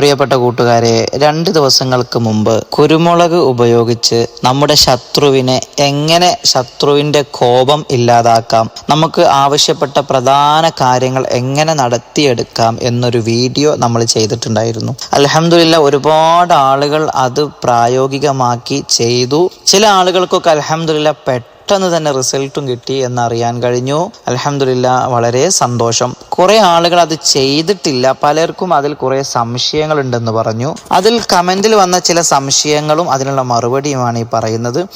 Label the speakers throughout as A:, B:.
A: പ്രിയപ്പെട്ട കൂട്ടുകാരെ രണ്ട് ദിവസങ്ങൾക്ക് മുമ്പ് കുരുമുളക് ഉപയോഗിച്ച് നമ്മുടെ ശത്രുവിനെ എങ്ങനെ ശത്രുവിന്റെ കോപം ഇല്ലാതാക്കാം നമുക്ക് ആവശ്യപ്പെട്ട പ്രധാന കാര്യങ്ങൾ എങ്ങനെ നടത്തിയെടുക്കാം എന്നൊരു വീഡിയോ നമ്മൾ ചെയ്തിട്ടുണ്ടായിരുന്നു. അലഹമില്ല ഒരുപാട് ആളുകൾ അത് പ്രായോഗികമാക്കി ചെയ്തു. ചില ആളുകൾക്കൊക്കെ അലഹമില്ല പെട്ടെന്ന് പെട്ടെന്ന് തന്നെ റിസൾട്ടും കിട്ടി എന്നറിയാൻ കഴിഞ്ഞു. അലഹമില്ല വളരെ സന്തോഷം. കുറെ ആളുകൾ അത് ചെയ്തിട്ടില്ല. പലർക്കും അതിൽ കുറെ സംശയങ്ങൾ ഉണ്ടെന്ന് പറഞ്ഞു. അതിൽ കമന്റിൽ വന്ന ചില സംശയങ്ങളും അതിനുള്ള മറുപടിയുമാണ് ഈ പറയുന്നത്.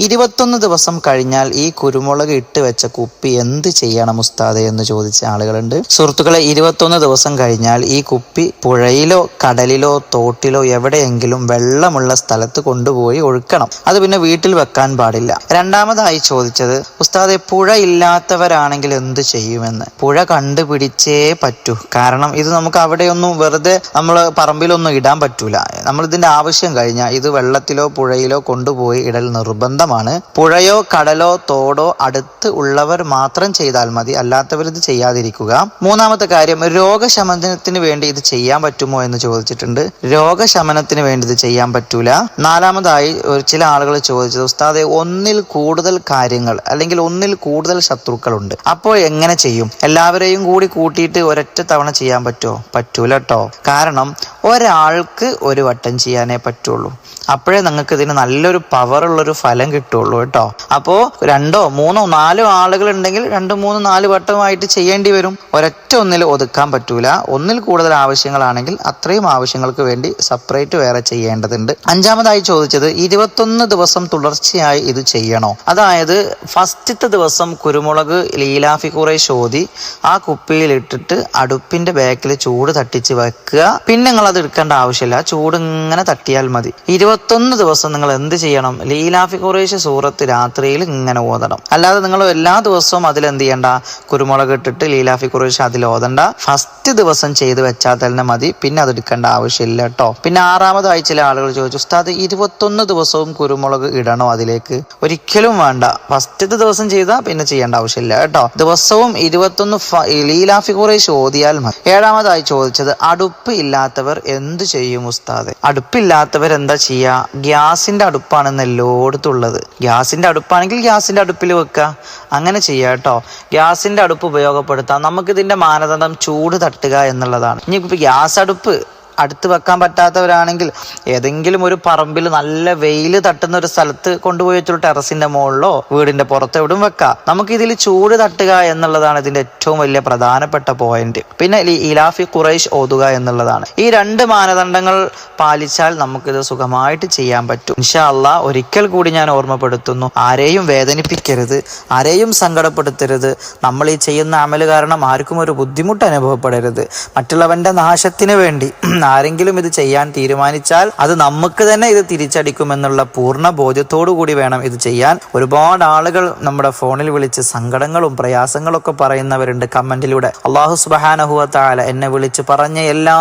A: ഇരുപത്തൊന്ന് ദിവസം കഴിഞ്ഞാൽ ഈ കുരുമുളക് ഇട്ട് വെച്ച കുപ്പി എന്ത് ചെയ്യണം ഉസ്താദെ എന്ന് ചോദിച്ച ആളുകളുണ്ട്. സുഹൃത്തുക്കളെ ഇരുപത്തൊന്ന് ദിവസം കഴിഞ്ഞാൽ ഈ കുപ്പി പുഴയിലോ കടലിലോ തോട്ടിലോ എവിടെയെങ്കിലും വെള്ളമുള്ള സ്ഥലത്ത് കൊണ്ടുപോയി ഒഴുക്കണം. അത് പിന്നെ വീട്ടിൽ വെക്കാൻ പാടില്ല. രണ്ടാമതായി ചോദിച്ചത് ഉസ്താദെ പുഴ ഇല്ലാത്തവരാണെങ്കിൽ എന്ത് ചെയ്യുമെന്ന്? പുഴ കണ്ടുപിടിച്ചേ പറ്റൂ. കാരണം ഇത് നമുക്ക് അവിടെയൊന്നും വെറുതെ നമ്മൾ പറമ്പിലൊന്നും ഇടാൻ പറ്റൂല. നമ്മൾ ഇതിന്റെ ആവശ്യം കഴിഞ്ഞാൽ ഇത് വെള്ളത്തിലോ പുഴയിലോ കൊണ്ടുപോയി ഇടൽ നിർബന്ധമാണ്. പുഴയോ കടലോ തോടോ അടുത്ത് ഉള്ളവർ മാത്രം ചെയ്താൽ മതി. അല്ലാത്തവർ ഇത് ചെയ്യാതിരിക്കുക. മൂന്നാമത്തെ കാര്യം രോഗശമനത്തിന് വേണ്ടി ഇത് ചെയ്യാൻ പറ്റുമോ എന്ന് ചോദിച്ചിട്ടുണ്ട്. രോഗശമനത്തിന് വേണ്ടി ഇത് ചെയ്യാൻ പറ്റൂല. നാലാമതായി ചില ആളുകൾ ചോദിച്ചത് ഉസ്താദെ ഒന്നിൽ കൂടുതൽ കാര്യങ്ങൾ അല്ലെങ്കിൽ ഒന്നിൽ കൂടുതൽ ശത്രുക്കളുണ്ട്. അപ്പോൾ എങ്ങനെ ചെയ്യും? എല്ലാവരെയും കൂടി കൂട്ടിയിട്ട് ഒരൊറ്റ തവണ ചെയ്യാൻ പറ്റുമോ? പറ്റൂല കേട്ടോ കാരണം ഒരാൾക്ക് ഒരു വട്ടം ചെയ്യാനേ പറ്റുള്ളൂ. അപ്പോഴേ നിങ്ങൾക്ക് ഇതിന് നല്ലൊരു പവറുള്ളൊരു ഫലം കിട്ടുള്ളൂ കേട്ടോ. അപ്പോൾ രണ്ടോ മൂന്നോ നാലോ ആളുകൾ ഉണ്ടെങ്കിൽ രണ്ടോ മൂന്നോ നാല് വട്ടമായിട്ട് ചെയ്യേണ്ടി വരും. ഒരൊറ്റ ഒന്നിൽ ഒതുക്കാൻ പറ്റൂല. ഒന്നിൽ കൂടുതൽ ആവശ്യങ്ങളാണെങ്കിൽ അത്രയും ആവശ്യങ്ങൾക്ക് വേണ്ടി സെപ്പറേറ്റ് വേറെ ചെയ്യേണ്ടതുണ്ട്. അഞ്ചാമതായി ചോദിച്ചത് ഇരുപത്തൊന്ന് ദിവസം തുടർച്ചയായി ഇത് ചെയ്യണോ? അതായത് ഫസ്റ്റത്തെ ദിവസം കുരുമുളക് ലീലാഫി കുറെ ശോധി ആ കുപ്പിയിൽ ഇട്ടിട്ട് അടുപ്പിന്റെ ബാക്കിൽ ചൂട് തട്ടിച്ച് വെക്കുക. പിന്നെ നിങ്ങൾ അത് എടുക്കേണ്ട ആവശ്യമില്ല. ചൂട് ഇങ്ങനെ തട്ടിയാൽ മതി. ഇരുപത്തൊന്ന് ദിവസം നിങ്ങൾ എന്ത് ചെയ്യണം? ലീലാഫി കുറേശ്ശെ സൂറത്ത് രാത്രിയിൽ ഇങ്ങനെ ഓതണം. അല്ലാതെ നിങ്ങൾ എല്ലാ ദിവസവും അതിൽ എന്ത് ചെയ്യണ്ട? കുരുമുളക് ഇട്ടിട്ട് ലീലാഫി കുറേശ്ശെ അതിൽ ഓതണ്ട. ഫസ്റ്റ് ദിവസം ചെയ്ത് വെച്ചാൽ തന്നെ മതി. പിന്നെ അത് എടുക്കേണ്ട ആവശ്യമില്ല കേട്ടോ. പിന്നെ ആറാമതായി ചില ആളുകൾ ചോദിച്ചു ഉസ്താദ് ഇരുപത്തൊന്ന് ദിവസവും കുരുമുളക് ഇടണോ അതിലേക്ക്? ഒരിക്കലും വേണ്ട. ഫസ്റ്റത്തെ ദിവസം ചെയ്താൽ പിന്നെ ചെയ്യേണ്ട ആവശ്യമില്ല കേട്ടോ. ദിവസവും ഇരുപത്തൊന്ന് ലീലാഫി കുറേശ്ശെ ഓതിയാൽ മതി. ഏഴാമതായി ചോദിച്ചത് അടുപ്പ് ഇല്ലാത്തവർ എന്ത് ചെയ്യും ഉസ്താദ്? അടുപ്പില്ലാത്തവർ എന്താ ചെയ്യുക ഗ്യാസിന്റെ അടുപ്പാണെന്ന് എല്ലായിടത്തും ഉള്ളത്. ഗ്യാസിന്റെ അടുപ്പാണെങ്കിൽ ഗ്യാസിന്റെ അടുപ്പിൽ വെക്കുക അങ്ങനെ ചെയ്യുക കേട്ടോ. ഗ്യാസിന്റെ അടുപ്പ് ഉപയോഗപ്പെടുത്താം. നമുക്കിതിന്റെ മാനദണ്ഡം ചൂട് തട്ടുക എന്നുള്ളതാണ്. ഇനി ഗ്യാസ് അടുപ്പ് അടുത്ത് വെക്കാൻ പറ്റാത്തവരാണെങ്കിൽ ഏതെങ്കിലും ഒരു പറമ്പിൽ നല്ല വെയിൽ തട്ടുന്ന ഒരു സ്ഥലത്ത് കൊണ്ടുപോയി വെച്ചൊരു ടെറസിന്റെ മുകളിലോ വീടിന്റെ പുറത്തോ എവിടും വെക്കാം. നമുക്ക് ഇതിൽ ചൂട് തട്ടുക എന്നുള്ളതാണ് ഇതിന്റെ ഏറ്റവും വലിയ പ്രധാനപ്പെട്ട പോയിന്റ്. പിന്നെ ഇലാഫി ഖുറൈഷ് ഓതുക എന്നുള്ളതാണ്. ഈ രണ്ട് മാനദണ്ഡങ്ങൾ പാലിച്ചാൽ നമുക്കിത് സുഖമായിട്ട് ചെയ്യാൻ പറ്റും. ഇൻഷാ അള്ളാ ഒരിക്കൽ കൂടി ഞാൻ ഓർമ്മപ്പെടുത്തുന്നു. ആരെയും വേദനിപ്പിക്കരുത് ആരെയും സങ്കടപ്പെടുത്തരുത്. നമ്മൾ ഈ ചെയ്യുന്ന അമൽ കാരണം ആർക്കും ഒരു ബുദ്ധിമുട്ട് അനുഭവപ്പെടരുത്. മറ്റുള്ളവന്റെ നാശത്തിന് വേണ്ടി ആരെങ്കിലും ഇത് ചെയ്യാൻ തീരുമാനിച്ചാൽ അത് നമുക്ക് തന്നെ ഇത് തിരിച്ചടിക്കുമെന്നുള്ള പൂർണ ബോധ്യത്തോടു കൂടി വേണം ഇത് ചെയ്യാൻ. ഒരുപാട് ആളുകൾ നമ്മുടെ ഫോണിൽ വിളിച്ച് സങ്കടങ്ങളും പ്രയാസങ്ങളും ഒക്കെ പറയുന്നവരുണ്ട് കമന്റിലൂടെ. അള്ളാഹു സുബാനഹുവ താല എന്നെ വിളിച്ച് പറഞ്ഞ എല്ലാ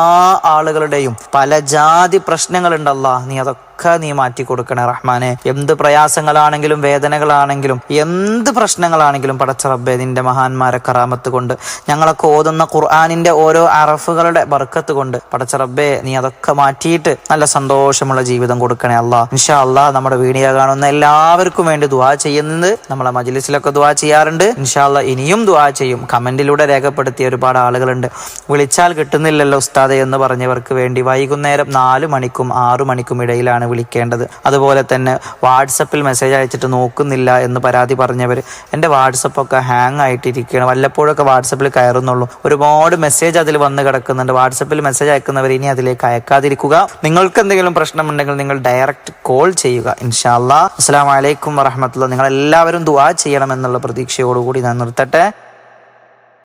A: ആളുകളുടെയും പല ജാതി പ്രശ്നങ്ങളുണ്ടല്ലോ നീ അതൊക്കെ നീ മാറ്റി കൊടുക്കണേ റഹ്മാനെ. എന്ത് പ്രയാസങ്ങളാണെങ്കിലും വേദനകളാണെങ്കിലും എന്ത് പ്രശ്നങ്ങളാണെങ്കിലും പടച്ച റബ്ബേ നിന്റെ മഹാന്മാരെ കറാമത്ത് കൊണ്ട് ഞങ്ങളൊക്കെ ഓതുന്ന ഖുർആാനിന്റെ ഓരോ അറഫുകളുടെ ബർക്കത്ത് കൊണ്ട് പടച്ച റബ്ബെ നീ അതൊക്കെ മാറ്റിയിട്ട് നല്ല സന്തോഷമുള്ള ജീവിതം കൊടുക്കണേ അല്ലാ ഇൻഷാ അല്ലാ നമ്മുടെ വീഡിയോ കാണുന്ന എല്ലാവർക്കും വേണ്ടി ദുവാ ചെയ്യുന്നത് നമ്മളെ മജ്ലിസിലൊക്കെ ദുവാ ചെയ്യാറുണ്ട്. ഇൻഷാ അല്ലാ ഇനിയും ദുവാ ചെയ്യും. കമന്റിലൂടെ രേഖപ്പെടുത്തിയ ഒരുപാട് ആളുകളുണ്ട്. വിളിച്ചാൽ കിട്ടുന്നില്ലല്ലോ ഉസ്താദെ എന്ന് പറഞ്ഞവർക്ക് വേണ്ടി വൈകുന്നേരം നാല് മണിക്കും ആറു മണിക്കും ഇടയിലാണ് വിളിക്കേണ്ടത്? അതുപോലെ തന്നെ വാട്സപ്പിൽ മെസ്സേജ് അയച്ചിട്ട് നോക്കുന്നില്ല എന്ന് പരാതി പറഞ്ഞവർ എന്റെ വാട്സപ്പൊക്കെ ഹാങ് ആയിട്ടിരിക്കുകയാണ്. വല്ലപ്പോഴൊക്കെ വാട്സപ്പിൽ കയറുന്നുള്ളൂ. ഒരുപാട് മെസ്സേജ് അതിൽ വന്ന് കിടക്കുന്നുണ്ട്. വാട്സപ്പിൽ മെസ്സേജ് അയക്കുന്നവർ ഇനി അതിലേക്ക് അയക്കാതിരിക്കുക. നിങ്ങൾക്ക് എന്തെങ്കിലും പ്രശ്നമുണ്ടെങ്കിൽ നിങ്ങൾ ഡയറക്റ്റ് കോൾ ചെയ്യുക ഇൻഷാല്ലാ അസ്സാം വലൈക്കും വറഹമത്തുള്ള നിങ്ങൾ എല്ലാവരും ദുആ ചെയ്യണമെന്നുള്ള പ്രതീക്ഷയോടുകൂടി ഞാൻ നിർത്തട്ടെ.